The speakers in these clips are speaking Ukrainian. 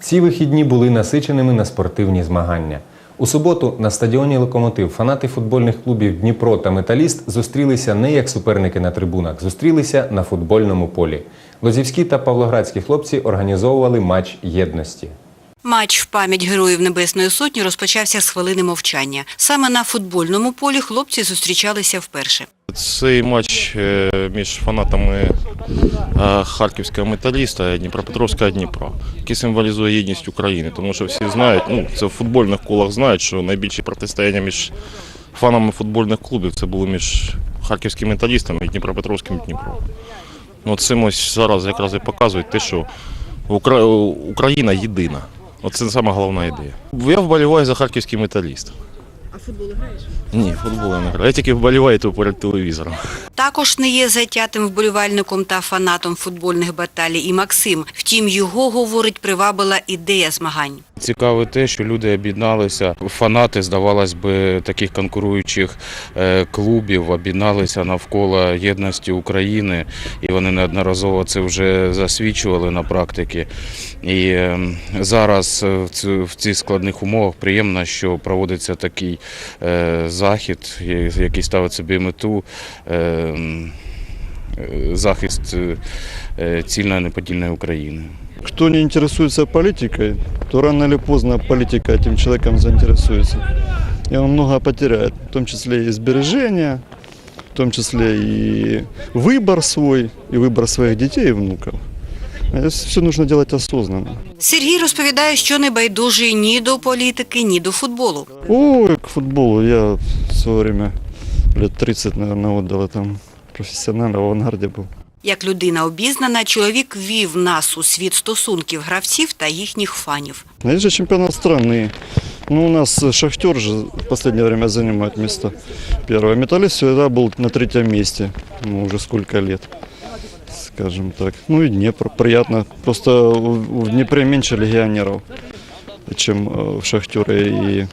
Ці вихідні були насиченими на спортивні змагання. У суботу на стадіоні Локомотив фанати футбольних клубів Дніпро та Металіст зустрілися не як суперники на трибунах, зустрілися на футбольному полі. Лозівські та павлоградські хлопці організовували матч єдності. Матч в пам'ять героїв Небесної Сотні розпочався з хвилини мовчання. Саме на футбольному полі хлопці зустрічалися вперше. Цей матч е, між фанатами е, харківського металіста і Дніпропетровського Дніпра, який символізує єдність України. Тому що всі знають, ну це в футбольних колах знають, що найбільші протистояння між фанами футбольних клубів це було між харківським металістом і Дніпропетровським Дніпром. Ну, цим ось зараз якраз і показують те, що Укра- Україна єдина. Оце саме головна ідея. Я вболіваю за харківський металіст. А футбол граєш? Ні, футбол я не граю. Я тільки вболіваю то перед телевізором. Також не є затятим вболівальником та фанатом футбольних баталій і Максим. Втім, його, говорить, привабила ідея змагань. Цікаве те, що люди об'єдналися. Фанати, здавалось би, таких конкуруючих е, клубів об'єдналися навколо єдності України, і вони неодноразово це вже засвідчували на практиці. І е, зараз е, в цих складних умовах приємно, що проводиться такий захід, е, який ставить собі мету. е, м, е, Захист е, е, цільної неподільної України. Кто не интересуется политикой, то рано или поздно политика этим человеком заинтересуется. И он много потеряет, в том числе и сбережения, в том числе и выбор свой, и выбор своих детей и внуков. Это все нужно делать осознанно. Сергій розповідає, що не байдужий ні до політики, ні до футболу. Ой, к футболу я в свое время лет 30, наверное, отдал там профессионально в авангарде был. Як людина обізнана, чоловік вів нас у світ стосунків гравців та їхніх фанів. А Есть же чемпионат страны. Ну, у нас Шахтер же в последнее время занимает место первое. Металлист всегда был на третьем месте. Ну, уже сколько лет, Скажем так. Ну и Днепр. Приятно. Просто в Днепре меньше легионеров, чем в Шахтере и,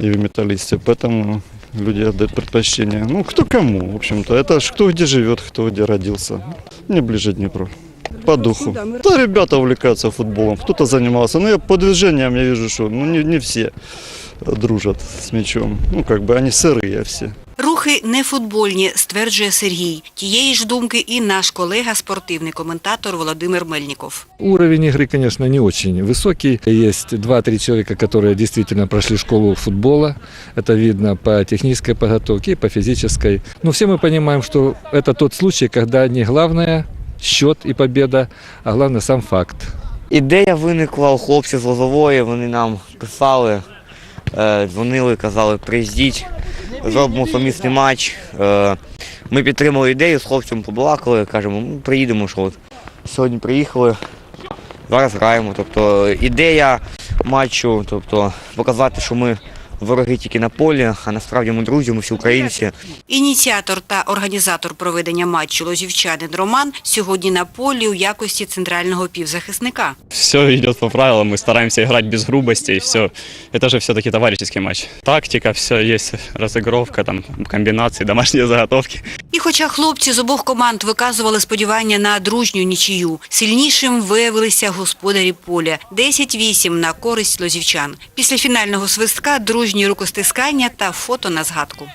и в Металлисте. Поэтому люди отдают предпочтение. Ну, кто кому, в общем-то. Это ж кто где живет, кто где родился. Мне ближе Днепр. По духу. Да, ребята увлекаются футболом. Кто-то занимался. Но я по движениям я вижу, что ну, не, не все дружат с мячом. Ну, как бы они сырые все. Рухи не футбольні, стверджує Сергій. Тієї ж думки і наш колега, спортивний коментатор Володимир Мельніков. Уровень игры, конечно, не очень высокий. Есть 2-3 человека, которые действительно прошли школу футбола. Это видно по технической подготовке и по физической. Но все мы понимаем, что это тот случай, когда не главное счет и победа, а главное сам факт. Ідея виникла у хлопців з Лозової, вони нам писали, е, дзвонили, казали, приїздіть, зробимо сумісний матч. Е, Ми підтримали ідею, з хлопцем побалакали, кажемо, ну, приїдемо, що от сьогодні приїхали, зараз граємо. Тобто ідея матчу, тобто показати, що ми вороги тільки на полі, а насправді ми друзі, ми всі українці. Ініціатор та організатор проведення матчу лозівчанин Роман сьогодні на полі у якості центрального півзахисника. все идет по правилам, мы стараемся играть без грубости, и все. Это же все-таки товарищеский матч. Тактика, все есть, разыгровка, там, комбинации, домашние заготовки. І хоча хлопці з обох команд виказували сподівання на дружню нічию, сильнішим виявилися господарі поля 10-8 на користь лозівчан. Після фінального свистка дружні рукостискання та фото на згадку.